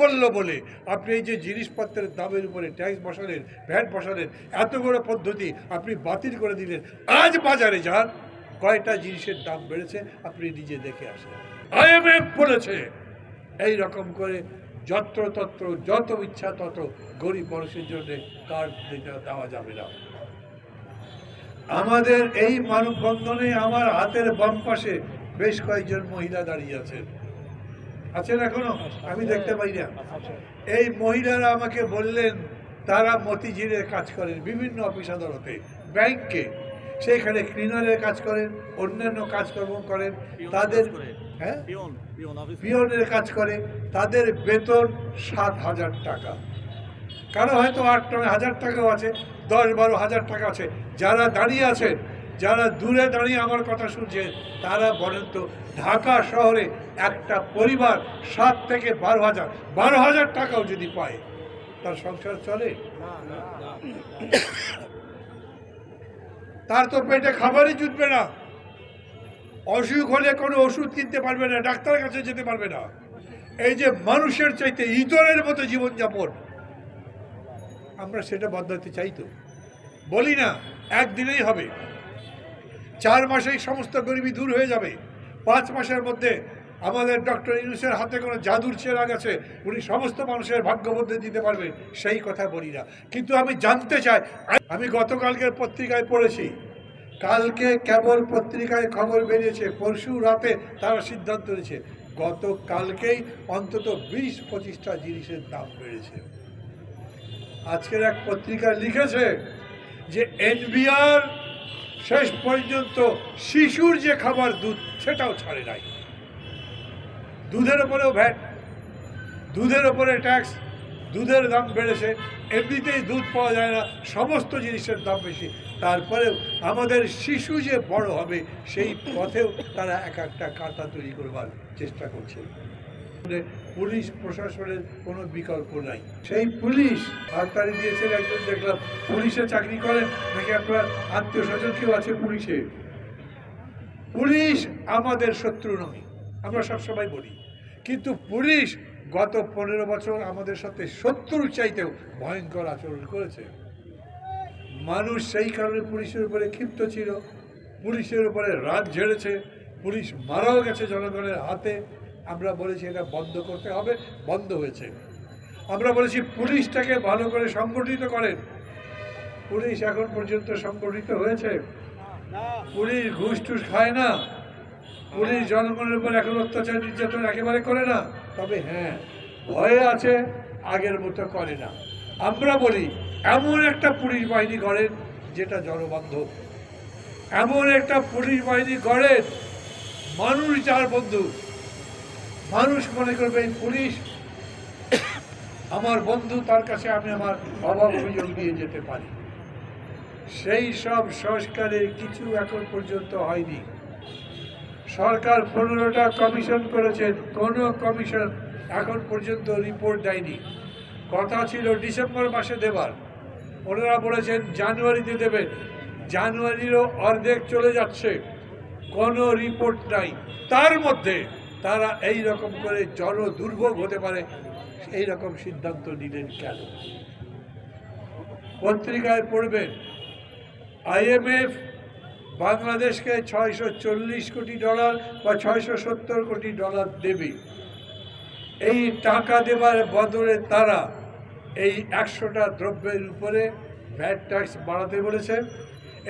বলল বলে, আপনি এই যে জিনিসপত্রের দামের উপরে ট্যাক্স বসালেন, ভ্যাট বসালেন, এত বড় পদ্ধতি আপনি বাতিল করে দিলেন, আজ বাজারে যান। কয়টা জিনিসের দাম বেড়েছে আপনি নিজে দেখে আসেন। আইএমএফ বলেছে, এই রকম করে যত্রতত্র যত ইচ্ছা তত গরিব মানুষের জন্য কার্ড দেওয়া যাবে না। আমাদের এই মানববন্ধনে আমার হাতের বাম পাশে বেশ কয়েকজন মহিলা দাঁড়িয়ে আছেন। আছেন এখনও? আমি দেখতে পাই না। এই মহিলারা আমাকে বললেন তারা মতিঝিলের কাজ করেন বিভিন্ন অফিস আদালতে ব্যাংকে। সেখানে ক্লিনারের কাজ করেন অন্যান্য কাজকর্ম করেন তাদের হ্যাঁ? পিয়নের কাজ করে তাদের বেতন সাত হাজার টাকা। কারও হয়তো আট নয় হাজার টাকাও আছে দশ বারো হাজার টাকা আছে। যারা দাঁড়িয়ে আছেন যারা দূরে দাঁড়িয়ে আমার কথা শুনছেন তারা বলেন তো, ঢাকা শহরে একটা পরিবার সাত থেকে বারো হাজার বারো হাজার টাকাও যদি পায়, তার সংসার চলে? তার তো পেটে খাবারই জুটবে না। অসুখ হলে কোনো ওষুধ কিনতে পারবে না, ডাক্তারের কাছে যেতে পারবে না। এই যে মানুষের চাইতে ইতরের মতো জীবনযাপন, আমরা সেটা বদলাতে চাই বলি না, একদিনেই হবে। চার মাসেই সমস্ত গরিবি দূর হয়ে যাবে। পাঁচ মাসের মধ্যে আমাদের ডক্টর ইউনুসের হাতে কোনো জাদুর চেরাগ গেছে, উনি সমস্ত মানুষের ভাগ্য বদলে দিতে পারবেন সেই কথা বলি না। কিন্তু আমি জানতে চাই, আমি গতকালকের পত্রিকায় পড়েছি, কালকে কেবল পত্রিকায় খবর বেরিয়েছে, পরশু রাতে তারা সিদ্ধান্ত নিয়েছে, গতকালকেই অন্তত বিশ, পঁচিশটা জিনিসের দাম বেড়েছে। আজকের এক পত্রিকায় লিখেছে যে, এনবিআর শেষ পর্যন্ত শিশুর যে খাবার দুধ, সেটাও ছাড়ে নাই। দুধের ওপরেও ভ্যাট, দুধের ওপরে ট্যাক্স, দুধের দাম বেড়েছে, এমনিতেই দুধ পাওয়া যায় না, সমস্ত জিনিসের দাম বেশি। তারপরেও আমাদের শিশু যে বড় হবে, সেই পথেও তারা এক একটা কাঁটা তৈরি করবার চেষ্টা করছে। পুলিশ প্রশাসনের কোনো বিকল্প নাই। সেই পুলিশ হাততালি দিয়েছেন একজন, দেখলাম পুলিশে চাকরি করেন নাকি আপনার আত্মীয় স্বজন কেউ আছে পুলিশে? পুলিশ আমাদের শত্রু নয়, আমরা সবসময় বলি। কিন্তু পুলিশ গত পনেরো বছর আমাদের সাথে শত্রুর চাইতেও ভয়ঙ্কর আচরণ করেছে। মানুষ সেই কারণে পুলিশের উপরে ক্ষিপ্ত ছিল। পুলিশের উপরে রাত ঝেড়েছে। পুলিশ মারাও গেছে জনগণের হাতে। আমরা বলেছি এটা বন্ধ করতে হবে, বন্ধ হয়েছে। আমরা বলেছি পুলিশটাকে ভালো করে সংগঠিত করেন। পুলিশ এখন পর্যন্ত সংগঠিত হয়েছে। পুলিশ ঘুষ টুস খায় না। পুলিশ জনগণের উপর এখন অত্যাচার, নির্যাতন একেবারে করে না। তবে হ্যাঁ ভয়ে আছে, আগের মতো করে না। আমরা বলি, এমন একটা পুলিশ বাহিনী গড়েন যেটা জনবান্ধব। এমন একটা পুলিশ বাহিনী গড়েন, মানুষ যার বন্ধু। মানুষ মনে করবে এই পুলিশ, আমার বন্ধু, তার কাছে আমি আমার অভাব অভিযোগ দিয়ে যেতে পারি। সেই সব সংস্কারের কিছু এখন পর্যন্ত হয়নি। সরকার পনেরোটা কমিশন করেছেন কোনো কমিশন এখন পর্যন্ত রিপোর্ট দেয়নি। কথা ছিল ডিসেম্বর মাসে দেবার। ওনারা বলেছেন জানুয়ারিতে দেবেন। জানুয়ারিরও অর্ধেক চলে যাচ্ছে। কোনো রিপোর্ট নাই। তার মধ্যে তারা এই রকম করে জন দুর্ভোগ হতে পারে। এই রকম সিদ্ধান্ত নিলেন কেন? পত্রিকায় পড়বেন আইএমএফ বাংলাদেশকে ছয়শো চল্লিশ কোটি ডলার বা ছয়শো সত্তর কোটি ডলার দেবে। এই টাকা দেবার বদলে তারা এই একশোটা দ্রব্যের উপরে ভ্যাট ট্যাক্স বাড়াতে বলেছে।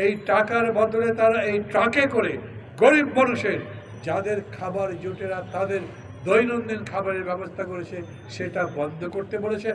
এই টাকার বদলে তারা এই ট্রাকে করে গরিব মানুষের যাদের খাবার জোটে না তাদের দৈনন্দিন খাবারের ব্যবস্থা করেছে সেটা বন্ধ করতে বলেছে।